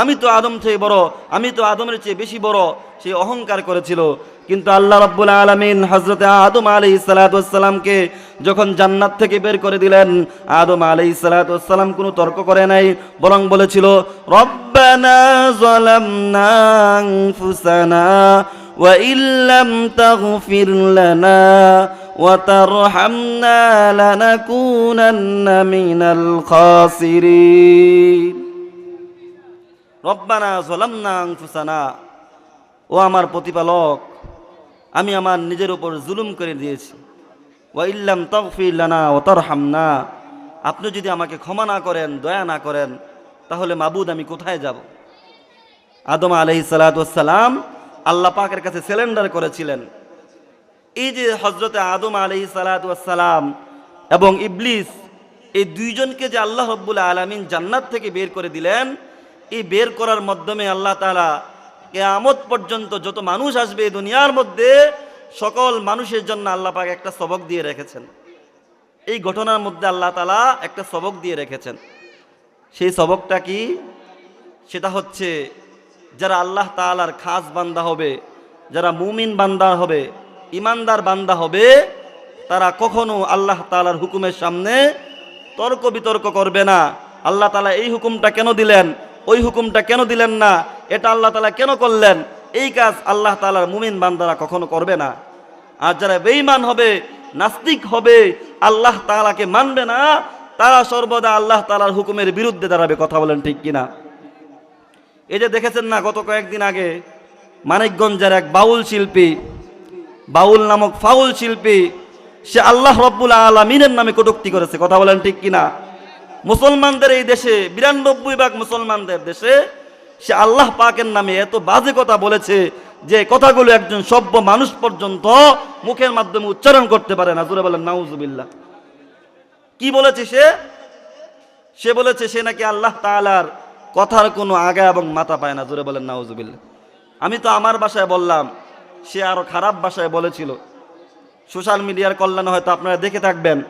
আমি তো আদম থেকে বড় আমি তো আদমের চেয়ে বেশি বড় সে অহংকার করেছিল কিন্তু আল্লাহ রব্বুল আলমিন হজরতে আদম আলী সালাতামকে যখন জান্নাত থেকে বের করে দিলেন আদম আলী সালাতাম কোনো তর্ক করে নাই বরং বলেছিল রব্বানা জালামনা আনফুসানা وإن لم تغفر لنا وترحمنا لنكونن من الخاسرين রব্বানা জলামনা আনফুসানা। ও আমার প্রতিপালক, আমি আমার নিজের উপর জুলুম করে দিয়েছি। ওয়া ইল্লাম তগফির লানা ও তরহামনা। আপনি যদি আমাকে ক্ষমা না করেন, দয়া না করেন, তাহলে মাবুদ, আমি কোথায় যাব? আদম আলহি সালাতাম আল্লাহ পাকের কাছে সিলিন্ডার করেছিলেন। এই যে হজরতে আদম আলহি সালাতাম এবং ইবলিস, এই দুইজনকে যে আল্লাহ রব্বুল আলমিন জান্নাত থেকে বের করে দিলেন এই বের করার মাধ্যমে আল্লাহ তালা কেয়ামত পর্যন্ত যত মানুষ আসবে এই দুনিয়ার মধ্যে, সকল মানুষের জন্য আল্লাহ পাক একটা সবক দিয়ে রেখেছেন। এই ঘটনার মধ্যে আল্লাহ তালা একটা সবক দিয়ে রেখেছেন। সেই সবকটা কি? সেটা হচ্ছে যারা আল্লাহ তালার খাস বান্দা হবে, যারা মুমিন বান্দা হবে ইমানদার বান্দা হবে, তারা কখনো আল্লাহ তালার হুকুমের সামনে তর্ক বিতর্ক করবে না। আল্লাহ তালা এই হুকুমটা কেন দিলেন? ওই হুকুমটা কেন দিলেন না? এটা আল্লাহ তালা কেন করলেন? এই কাজ আল্লাহ তালার মুমিন বান্দারা কখনো করবে না। আর যারা বেঈমান হবে, নাস্তিক হবে, আল্লাহ তালাকে মানবে না, তারা সর্বদা আল্লাহ তালার হুকুমের বিরুদ্ধে দাঁড়াবে। কথা বলেন ঠিক কিনা? এই যে দেখেছেন না, গত কয়েকদিন আগে মানিকগঞ্জের এক বাউল শিল্পী, বাউল নামক ফাউল শিল্পী, সে আল্লাহ রব্বুল আলমিনের নামে কটুক্তি করেছে। কথা বলেন ঠিক কিনা? মুসলমানদের এই দেশে, বিরানব্বই ভাগ মুসলমানদের দেশে, সে আল্লাহ পাকের নামে এত বাজে কথা বলেছে যে কথাগুলো একজন সভ্য মানুষ পর্যন্ত মুখের মাধ্যমে উচ্চারণ করতে পারে না। জুড়ে বলেন, নাউজুবিল্লাহ। কি বলেছে সে? সে বলেছে, সে নাকি আল্লাহ তালার কথার কোনো আগা এবং মাথা পায় না। জোরে বলেন, নাউজুবিল্লাহ। আমি তো আমার বাসায় বললাম, সে আরও খারাপ ভাষায় বলেছিল। সোশ্যাল মিডিয়ার কল্যাণে হয়তো আপনারা দেখে থাকবেন।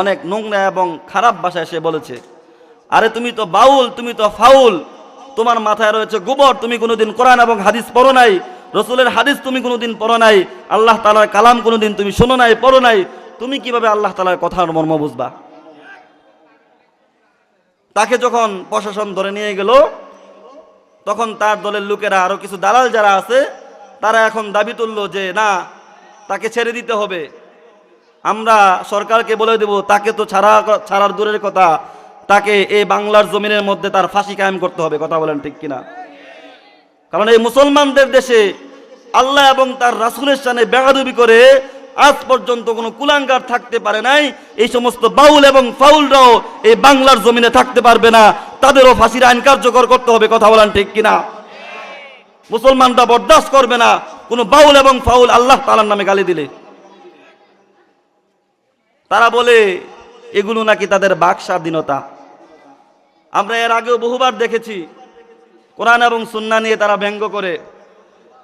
অনেক নোংরা এবং খারাপ ভাষায় সে বলেছে, আরে তুমি তো বাউল, তুমি তো ফাউল, তোমার মাথায় রয়েছে গোবর, তুমি কোনোদিন কোরআন এবং হাদিস পড়ো নাই, রসুলের হাদিস তুমি কোনোদিন পড়ো নাই, আল্লাহ তালার কালাম কোনোদিন তুমি শোনো নাই, পড়ো নাই, তুমি কীভাবে আল্লাহ তালার কথার মর্ম বুঝবা? তাকে যখন প্রশাসন ধরে নিয়ে গেল, তখন তার দলের লোকেরা আরও কিছু দালাল যারা আছে, তারা এখন দাবি তুললো যে, না, তাকে ছেড়ে দিতে হবে। আমরা সরকারকে বলে দেব, তাকে তো ছাড়া ছাড়ার দূরের কথা। তাকে এই বাংলার জমিনের মধ্যে তার ফাঁসি কায়েম করতে হবে, কথা বলেন ঠিক কিনা? কারণ এই মুসলমানদের দেশে আল্লাহ এবং তার রাসুলের সামনে বেগাদুবি করে আজ পর্যন্ত কোনো কুলাঙ্গার থাকতে পারে নাই। এই সমস্ত বাউল এবং ফাউলরাও এই বাংলার জমিনে থাকতে পারবে না। তাদেরও ফাঁসির আইন কার্যকর করতে হবে, কথা বলেন ঠিক কিনা? মুসলমানরা বরদাস্ত করবে না। কোনো বাউল এবং ফাউল আল্লাহ তালার নামে গালি দিলে। তারা বলে, এগুলো নাকি তাদের বাক স্বাধীনতা। আমরা এর আগেও বহুবার দেখেছি, কোরআন এবং সুন্না নিয়ে তারা ব্যঙ্গ করে,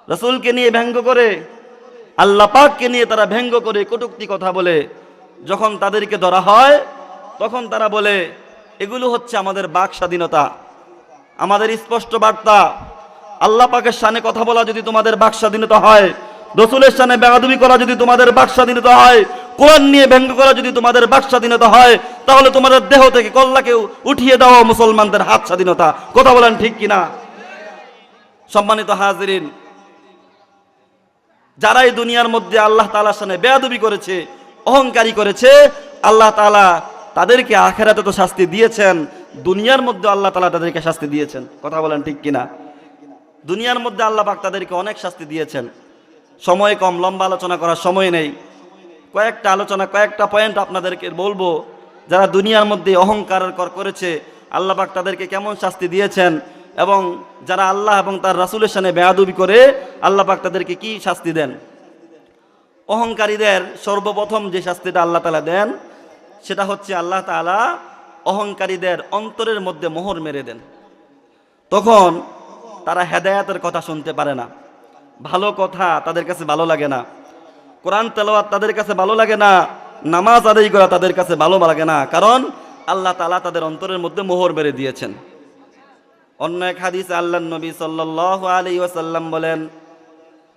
রসুলকে নিয়ে ব্যঙ্গ করে, আল্লাহ পাককে নিয়ে তারা ব্যঙ্গ করে কটুক্তি কথা বলে। যখন তাদেরকে ধরা হয়, তখন তারা বলে, এগুলো হচ্ছে আমাদের বাক স্বাধীনতা। আমাদের স্পষ্ট বার্তা। আল্লাহ পাকের সানে কথা বলা যদি তোমাদের বাক স্বাধীনতা হয় রসুলের সানে বেগাদুবি করা যদি তোমাদের বাক স্বাধীনতা হয়, কোরআন নিয়ে ব্যঙ্গ করা যদি তোমাদের বাক স্বাধীনতা হয়, তাহলে তোমাদের দেহ থেকে কল্লাকে উঠিয়ে দেওয়া মুসলমানদের হাত স্বাধীনতা। কথা বলেন ঠিক কিনা? সম্মানিত হাজরিন যারাই দুনিয়ার মধ্যে আল্লাহ তালার সামনে বেয়াদবি করেছে, অহংকারী করেছে, আল্লাহ তালা তাদেরকে আখেরাতে তো শাস্তি দিয়েছেন, দুনিয়ার মধ্যে আল্লাহ তালা তাদেরকে শাস্তি দিয়েছেন। কথা বলেন ঠিক কিনা? দুনিয়ার মধ্যে আল্লাহ পাক তাদেরকে অনেক শাস্তি দিয়েছেন। সময় কম, লম্বা আলোচনা করার সময় নেই। কয়েকটা আলোচনা, কয়েকটা পয়েন্ট আপনাদেরকে বলব, যারা দুনিয়ার মধ্যে অহংকার কর- করেছে আল্লাহ পাক তাদেরকে কেমন শাস্তি দিয়েছেন এবং যারা আল্লাহ এবং তার রাসুলের সামনে বেয়াদুবি করে আল্লাহ পাক তাদেরকে কি শাস্তি দেন? অহংকারীদের সর্বপ্রথম যে শাস্তিটা আল্লাহ তালা দেন, সেটা হচ্ছে আল্লাহ তালা অহংকারীদের অন্তরের মধ্যে মোহর মেরে দেন। তখন তারা হেদায়াতের কথা শুনতে পারে না। ভালো কথা তাদের কাছে ভালো লাগে না। কোরআন তেলাওয়াত তাদের কাছে ভালো লাগে না। নামাজ আদায় করা তাদের কাছে ভালো লাগে না। কারণ আল্লাহ তালা তাদের অন্তরের মধ্যে মোহর মেরে দিয়েছেন। অন্য এক হাদিস আল্লাহ নবী সাল্লাহ আলী ওয়াসাল্লাম বলেন,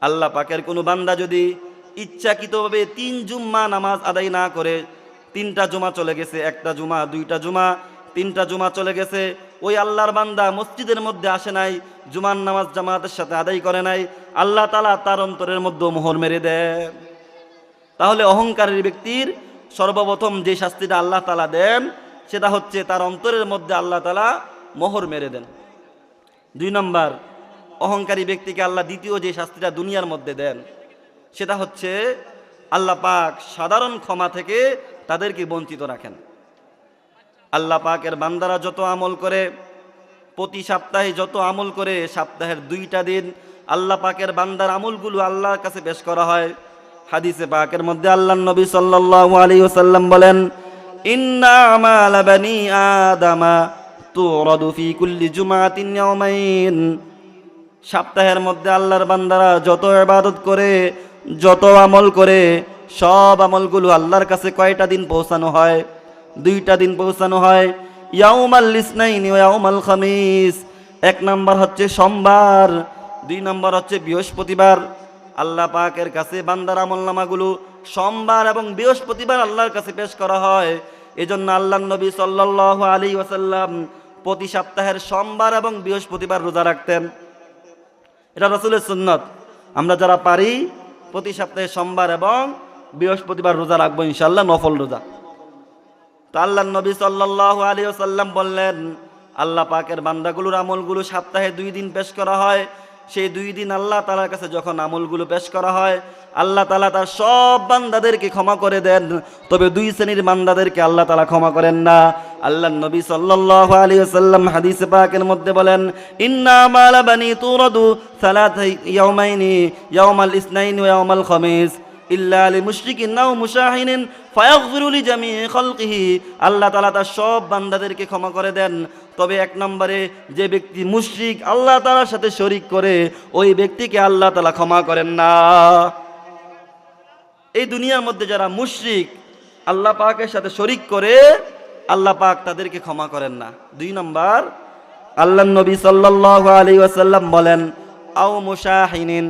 আল্লাহ পাকের কোনো বান্দা যদি ইচ্ছাকৃতভাবে তিন জুম্মা নামাজ আদায় না করে, তিনটা জুমা চলে গেছে, একটা জুমা, দুইটা জুমা, তিনটা জুমা চলে গেছে ওই আল্লাহর বান্দা মসজিদের মধ্যে আসে নাই, জুমার নামাজ জামাতের সাথে আদায় করে নাই, আল্লাহ তালা তার অন্তরের মধ্যে মোহর মেরে দেয় তাহলে অহংকারের ব্যক্তির সর্বপ্রথম যে শাস্তিটা আল্লাহ তালা দেন, সেটা হচ্ছে তার অন্তরের মধ্যে আল্লাহ তালা মোহর মেরে দেন। দুই নম্বর, অহংকারী ব্যক্তিকে আল্লাহ দ্বিতীয় যে শাস্তিটা দুনিয়ার মধ্যে দেন, সেটা হচ্ছে আল্লাহ পাক সাধারণ ক্ষমা থেকে তাদেরকে বঞ্চিত রাখেন। আল্লাহ পাকের বান্দারা যত আমল করে, প্রতি সপ্তাহে যত আমল করে, সপ্তাহের দুইটা দিন আল্লাহ পাকের বান্দার আমলগুলো আল্লাহর কাছে পেশ করা হয়। হাদিসে পাকের মধ্যে আল্লাহ নবী সাল্লাল্লাহু আলাইহি ওয়াসাল্লাম বলেন, ইন্না আমাল বানি আদামা তুরাদু ফি কুল্লি জুমাতিন ইয়াওমাইন সপ্তাহের মধ্যে আল্লাহর বান্দারা যত ইবাদত করে, যত আমল করে, সব আমলগুলো আল্লাহর কাছে কয়টা দিন পৌঁছানো হয়? দুইটা দিন পৌঁছানো হয়। খামিস। এক নাম্বার হচ্ছে সোমবার, দুই নাম্বার হচ্ছে বৃহস্পতিবার। আল্লাহ পাকের কাছে বান্দার আমল নামাগুলো সোমবার এবং বৃহস্পতিবার আল্লাহর কাছে পেশ করা হয়। এজন্য আল্লাহ নবী সাল্লাল্লাহু আলী ওয়াসাল্লাম প্রতি সপ্তাহের সোমবার এবং বৃহস্পতিবার রোজা রাখতেন। এটা রসুলের সুন্নত। আমরা যারা পারি, প্রতি সপ্তাহে সোমবার এবং বৃহস্পতিবার রোজা রাখব ইনশাল্লাহ নফল রোজা। আল্লাহ নবী সাল্লাহ আলী সাল্লাম বললেন, আল্লাহ পাকের বান্দাগুলোর আমলগুলো সপ্তাহে দুই দিন পেশ করা হয়। সেই দুই দিন আল্লাহ তালার কাছে যখন আমলগুলো পেশ করা হয়, আল্লাহ তালা তার সব বান্দাদেরকে ক্ষমা করে দেন। তবে দুই শ্রেণির বান্দাদেরকে আল্লাহ তালা ক্ষমা করেন না। আল্লাহ নবী সাল্লাল্লাহু আলাইহি ওয়াসাল্লাম হাদিসে পাকের মধ্যে বলেন, ইন্না বানি তুরাদু সালাত ইয়াউমাইনি, ইয়াউমাল ইসনাইন ওয়া ইয়াউমাল খামিস। ইল্লা আলি মুশরিকিন নাও মুশাহিনিন ফায়াগফিরু লি জামি খালকিহি। আল্লাহ তাআলা তার সব বান্দাদেরকে ক্ষমা করে দেন। তবে এক নম্বরে যে ব্যক্তি মুশরিক আল্লাহ তাআলার সাথে শরিক করে, ওই ব্যক্তিকে আল্লাহ তাআলা ক্ষমা করেন না। এই দুনিয়ার মধ্যে যারা মুশরিক, আল্লাহ পাকের সাথে শরিক করে, আল্লাহ পাক তাদেরকে ক্ষমা করেন না। দুই নম্বর, আল্লাহ নবী সাল্লাল্লাহু আলাইহি ওয়াসাল্লাম বলেন, আও মুশাহিনিন,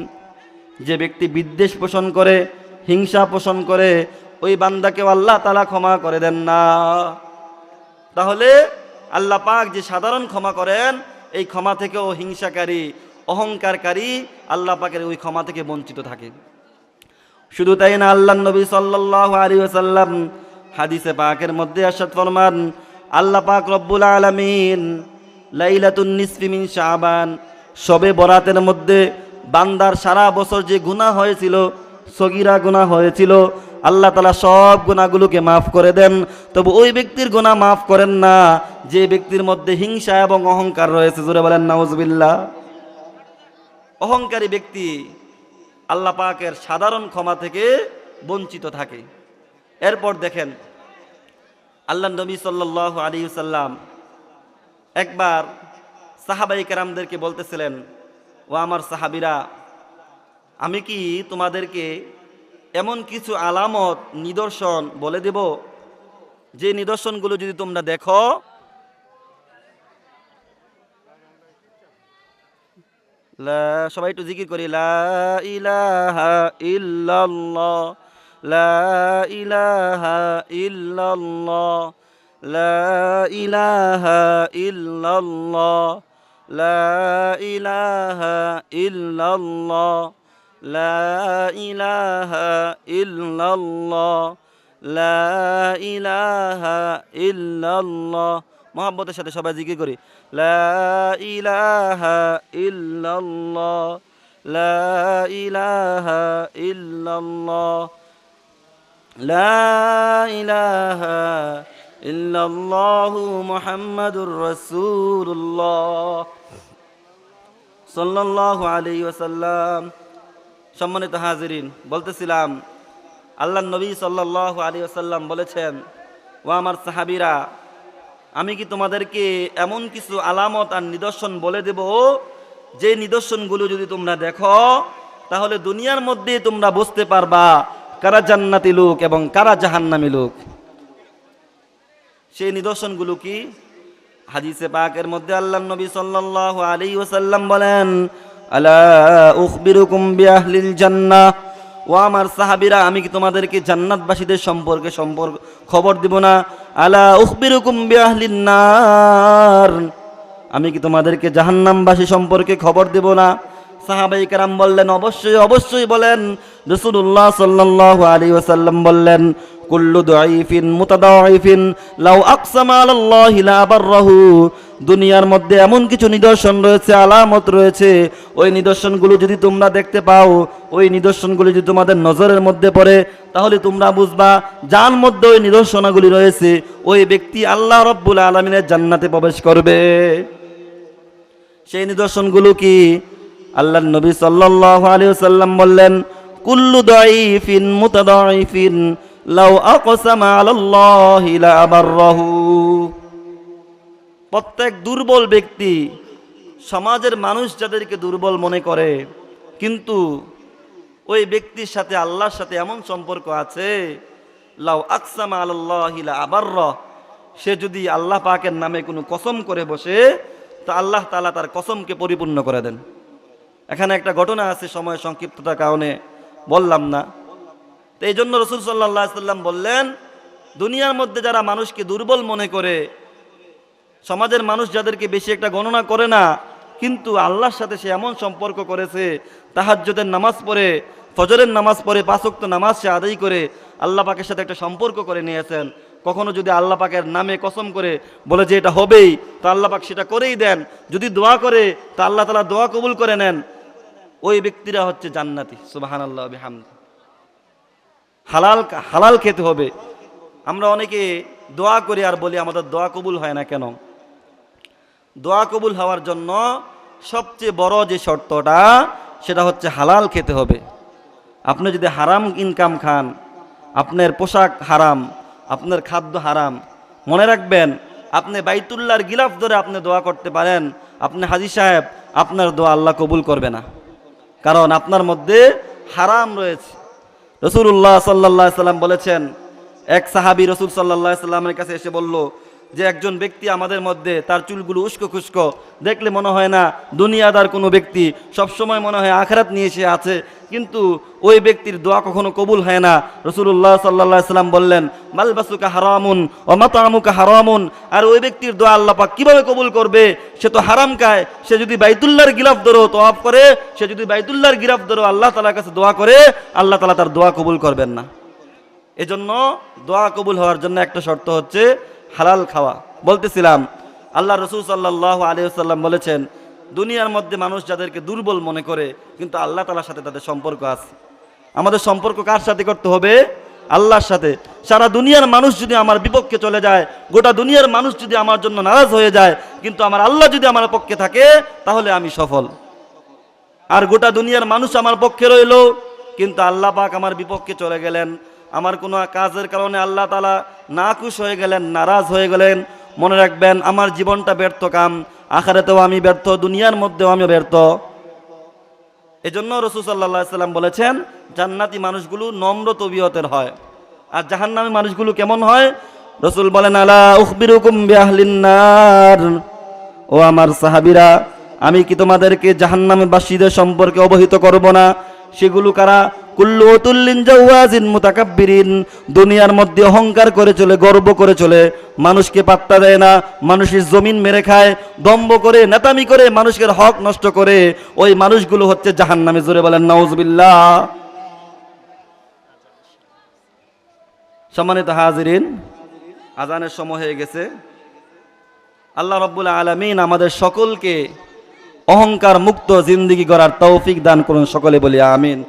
যে ব্যক্তি বিদ্বেষ পোষণ করে হিংসা পোষণ করে ওই বান্দাকেও আল্লাহ তালা ক্ষমা করে দেন না। তাহলে আল্লাহ পাক যে সাধারণ ক্ষমা করেন, এই ক্ষমা থেকেও হিংসাকারী, অহংকারকারী আল্লাহ পাকের ওই ক্ষমা থেকে বঞ্চিত থাকে। শুধু তাই না, আল্লাহ নবী আলাইহি ওয়াসাল্লাম হাদিসে পাকের মধ্যে আসাদ ফরমান, আল্লাহ পাক রব্বুল আলামিন লাইলাতুন নিসফি মিন সবে বরাতের মধ্যে বান্দার সারা বছর যে গুনাহ হয়েছিল সগিরা গুনাহ হয়েছিল, আল্লাহ তালা সব গুণাগুলোকে মাফ করে দেন। তবু ওই ব্যক্তির গুনাহ মাফ করেন না, যে ব্যক্তির মধ্যে হিংসা এবং অহংকার রয়েছে। জোরে বলেন, নাউজবিল্লাহ। অহংকারী ব্যক্তি আল্লাহ পাকের সাধারণ ক্ষমা থেকে বঞ্চিত থাকে। এরপর দেখেন আল্লাহ নবী সাল্লাহ আলী সাল্লাম একবার সাহাবাই কেরামদেরকে বলতেছিলেন, ও আমার সাহাবিরা আমি কি তোমাদেরকে এমন কিছু আলামত, নিদর্শন বলে দেব? যে নিদর্শনগুলো যদি তোমরা দেখো সবাই একটু জিকির করি, লা ইলাহা ইল্লাল্লাহ, লা ইলাহা লা ইলাহা লা ইলাহা লা ইলাহা ইল্লাল্লাহ লা ইলাহা ইল্লাল্লাহ মোহাম্মতের সাথে সবাই জিকির করি। লা ইলাহা ইল্লাল্লাহ লা ইলাহা ইল্লাল্লাহ লা ইলাহা ইল্লাল্লাহু মুহাম্মাদুর রাসূলুল্লাহ সাল্লাল্লাহু আলাইহি ওয়াসাল্লাম সম্মানিত হাজিরিন, বলতেছিলাম আল্লাহ নবী সাল্লাল্লাহু আলাইহি ওয়াসাল্লাম বলেছেন ও আমার সাহাবিরা, আমি কি তোমাদেরকে এমন কিছু আলামত আর নিদর্শন বলে দেব? যে নিদর্শনগুলো যদি তোমরা দেখো, তাহলে দুনিয়ার মধ্যে তোমরা বুঝতে পারবা কারা জান্নাতি লোক এবং কারা জাহান্নামি লোক। সেই নিদর্শনগুলো কি? হাদিসে পাকের মধ্যে আল্লাহ নবী সাল্লাল্লাহু আলাইহি ওয়াসাল্লাম বলেন আলা উখবিরুকুম বিআহলিল জান্নাহ। ও আমার সাহাবীরা, আমি কি তোমাদেরকে জান্নাতবাসীদের সম্পর্কে সম্পর্ক, খবর দিব না? আলা উখবিরুকুম বিআহলিন নার। আমি কি তোমাদেরকে জাহান্নামবাসী সম্পর্কে খবর দেব না? সাহাবাই কারাম বললেন, অবশ্যই অবশ্যই বলেন। রসুল্লাহ সাল্লাল্লাহু আলাইহি ওয়াসাল্লাম বললেন কুল্লু দাইফিন মুতাদাইফিন, লাউ আকসামা আলাল্লাহি লা দুনিয়ার মধ্যে এমন কিছু নিদর্শন রয়েছে, আলামত রয়েছে। ওই নিদর্শনগুলো যদি তোমরা দেখতে পাও, ওই নিদর্শনগুলো যদি তোমাদের নজরের মধ্যে পড়ে, তাহলে তোমরা বুঝবা, যার মধ্যে ওই নিদর্শনগুলি রয়েছে, ওই ব্যক্তি আল্লাহ রব্বুল আলমিনের জান্নাতে প্রবেশ করবে। সেই নিদর্শনগুলো কি? আল্লাহ নবী সাল্লাল্লাহু আলাইহি ওয়াসাল্লাম বললেন, কুল্লু দাইফিন মুতাদাইফিন। আকসামা প্রত্যেক দুর্বল ব্যক্তি সমাজের মানুষ যাদেরকে দুর্বল মনে করে, কিন্তু ওই ব্যক্তির সাথে, আল্লাহর সাথে এমন সম্পর্ক আছে, লাউ আকসামা আলাল্লাহি লা আবাররাহ সে যদি আল্লাহ পাকের নামে কোনো কসম করে বসে, তো আল্লাহ তালা তার কসমকে পরিপূর্ণ করে দেন। এখানে একটা ঘটনা আছে সময় সংক্ষিপ্ততার কারণে বললাম না। তো এই জন্য রসুল সাল্লাহ সাল্লাম বললেন, দুনিয়ার মধ্যে যারা মানুষকে দুর্বল মনে করে, সমাজের মানুষ যাদেরকে বেশি একটা গণনা করে না, কিন্তু আল্লাহর সাথে সে এমন সম্পর্ক করেছে, তাহাজ্জুদের নামাজ পড়ে, ফজরের নামাজ পড়ে পাঁচক্ত নামাজ সে আদায় করে, আল্লাহ পাকের সাথে একটা সম্পর্ক করে নিয়েছেন। কখনো যদি আল্লাহ পাকের নামে কসম করে বলে যে এটা হবেই, তো আল্লাহ পাক সেটা করেই দেন। যদি দোয়া করে, তা আল্লাহ তালা দোয়া কবুল করে নেন। ওই ব্যক্তিরা হচ্ছে জান্নাতি। সুবাহান আল্লাহ বিহামদ হালাল হালাল খেতে হবে। আমরা অনেকে দোয়া করি আর বলি, আমাদের দোয়া কবুল হয় না কেন? দোয়া কবুল হওয়ার জন্য সবচেয়ে বড় যে শর্তটা, সেটা হচ্ছে হালাল খেতে হবে। আপনি যদি হারাম ইনকাম খান, আপনার পোশাক হারাম, আপনার খাদ্য হারাম, মনে রাখবেন, আপনি বাইতুল্লার গিলাফ ধরে আপনি দোয়া করতে পারেন, আপনি হাজি সাহেব, আপনার দোয়া আল্লাহ কবুল করবে না। কারণ আপনার মধ্যে হারাম রয়েছে। রসুল্লাহ সাল্লাহ সাল্লাম বলেছেন এক সাহাবি রসুল সাল্লাহ সাল্লামের কাছে এসে বলল যে একজন ব্যক্তি আমাদের মধ্যে তার চুলগুলো উস্কো খুস্কো, দেখলে মনে হয় না দুনিয়াদার কোনো ব্যক্তি সবসময় মনে হয় আখরাত নিয়ে সে আছে, কিন্তু ওই ব্যক্তির দোয়া কখনো কবুল হয় না। রসুল্লাহ সাল্লাহ সাল্লাম বললেন, মালবাসুকা হারামুন ও মাতামুকা হারামুন। আর ওই ব্যক্তির দোয়া আল্লাহ পাক কীভাবে কবুল করবে? সে তো হারাম খায়। সে যদি বাইতুল্লাহর গিলাফ ধরো তোয়াফ করে, সে যদি বাইতুল্লাহর গিলাফ ধরো, আল্লাহ তালার কাছে দোয়া করে, আল্লাহ তালা তার দোয়া কবুল করবেন না। এজন্য দোয়া কবুল হওয়ার জন্য একটা শর্ত হচ্ছে হালাল খাওয়া। বলতেছিলাম, আল্লাহ রসুল সাল্লাহ আলিয়াল্লাম বলেছেন, দুনিয়ার মধ্যে মানুষ যাদেরকে দুর্বল মনে করে, কিন্তু আল্লাহ তালার সাথে তাদের সম্পর্ক আছে। আমাদের সম্পর্ক কার সাথে করতে হবে? আল্লাহর সাথে। সারা দুনিয়ার মানুষ যদি আমার বিপক্ষে চলে যায়, গোটা দুনিয়ার মানুষ যদি আমার জন্য নারাজ হয়ে যায়, কিন্তু আমার আল্লাহ যদি আমার পক্ষে থাকে, তাহলে আমি সফল। আর গোটা দুনিয়ার মানুষ আমার পক্ষে রইল, কিন্তু আল্লাহ পাক আমার বিপক্ষে চলে গেলেন। আমার কোনো কাজের কারণে আল্লাহ তালা নাকুশ হয়ে গেলেন, নারাজ হয়ে গেলেন। মনে রাখবেন, আমার জীবনটা ব্যর্থ কাম, আখারেতেও আমি ব্যর্থ, দুনিয়ার মধ্যেও আমি ব্যর্থ। এজন্য রসুল সাল্লাহ সাল্লাম বলেছেন, জান্নাতি মানুষগুলো নম্র তবিয়তের হয়। আর জাহান্নামী মানুষগুলো কেমন হয়? রসুল বলেন, আলা উখবিরুকুম বিআহলিন্নার ও আমার সাহাবিরা, আমি কি তোমাদেরকে জাহান্নামে বাসীদের সম্পর্কে অবহিত করব না? সেগুলো কারা? দুনিয়ার মধ্যে অহংকার করে চলে, গর্ব করে চলে। মানুষকে পাত্তা দেয় না, মানুষের জমিন মেরে খায়। দম্ব করে, নেতামি করে মানুষের হক নষ্ট করে। ওই মানুষগুলো হচ্ছে জাহান্নামে, জোরে বলেন, নাউজবিল্লাহ। সম্মানিত হাজিরিন, আজানের সময় হয়ে গেছে। আল্লাহ রব্বুল আলমিন আমাদের সকলকে অহংকার মুক্ত জিন্দিগি করার তৌফিক দান করুন সকলে বলি আমিন।